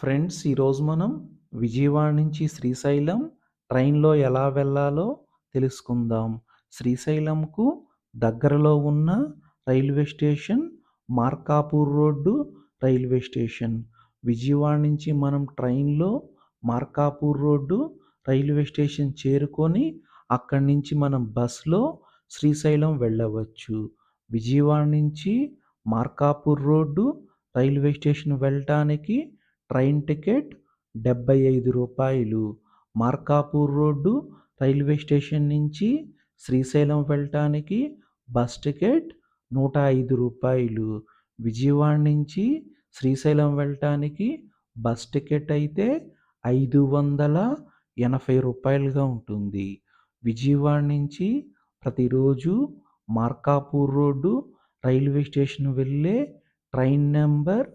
Friends ఈరోజు మనం విజయవాడ నుంచి శ్రీశైలం ట్రైన్లో ఎలా వెళ్ళాలో తెలుసుకుందాం. శ్రీశైలంకు దగ్గరలో ఉన్న railway station Markapur road railway station. Vijayawada నుంచి మనం ట్రైన్లో మార్కాపూర్ రోడ్డు రైల్వే స్టేషన్ చేరుకొని అక్కడి నుంచి మనం బస్లో శ్రీశైలం వెళ్ళవచ్చు. విజయవాడ నుంచి మార్కాపూర్ రోడ్డు రైల్వే స్టేషన్ వెళ్ళటానికి ట్రైన్ టికెట్ డెబ్బై ఐదు రూపాయలు. మార్కాపూర్ రోడ్డు రైల్వే స్టేషన్ నుంచి శ్రీశైలం వెళ్ళటానికి బస్ టికెట్ నూట ఐదు రూపాయలు. విజయవాడ నుంచి శ్రీశైలం వెళ్ళటానికి బస్ టికెట్ అయితే ఐదు వందల ఎనభై రూపాయలుగా ఉంటుంది. విజయవాడ నుంచి ప్రతిరోజు మార్కాపూర్ రోడ్డు రైల్వే స్టేషన్ వెళ్ళే train number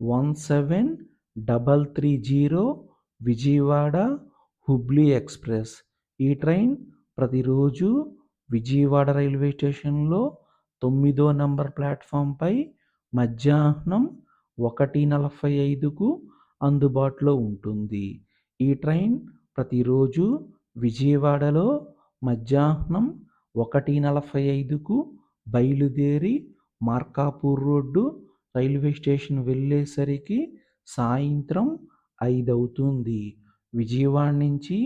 one seven double three zero Vijayawada Hubli express. ఈ ట్రైన్ ప్రతిరోజు విజయవాడ రైల్వే స్టేషన్లో తొమ్మిదో నంబర్ ప్లాట్ఫామ్పై మధ్యాహ్నం ఒకటి నలభై ఐదుకు అందుబాటులో ఉంటుంది. ఈ ట్రైన్ ప్రతిరోజు విజయవాడలో మధ్యాహ్నం ఒకటి నలభై ఐదుకు బయలుదేరి మార్కాపూర్ రోడ్డు రైల్వే స్టేషన్ వెళ్ళేసరికి సాయంత్రం ఐదు అవుతుంది విజయవాడ నుంచి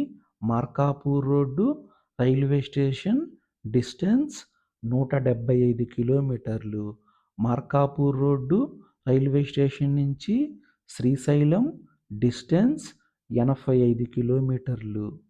Markapur road railway station distance నూట డెబ్బై ఐదు కిలోమీటర్లు. మార్కాపూర్ రోడ్డు రైల్వే స్టేషన్ నుంచి శ్రీశైలం డిస్టెన్స్ ఎనభై ఐదు కిలోమీటర్లు.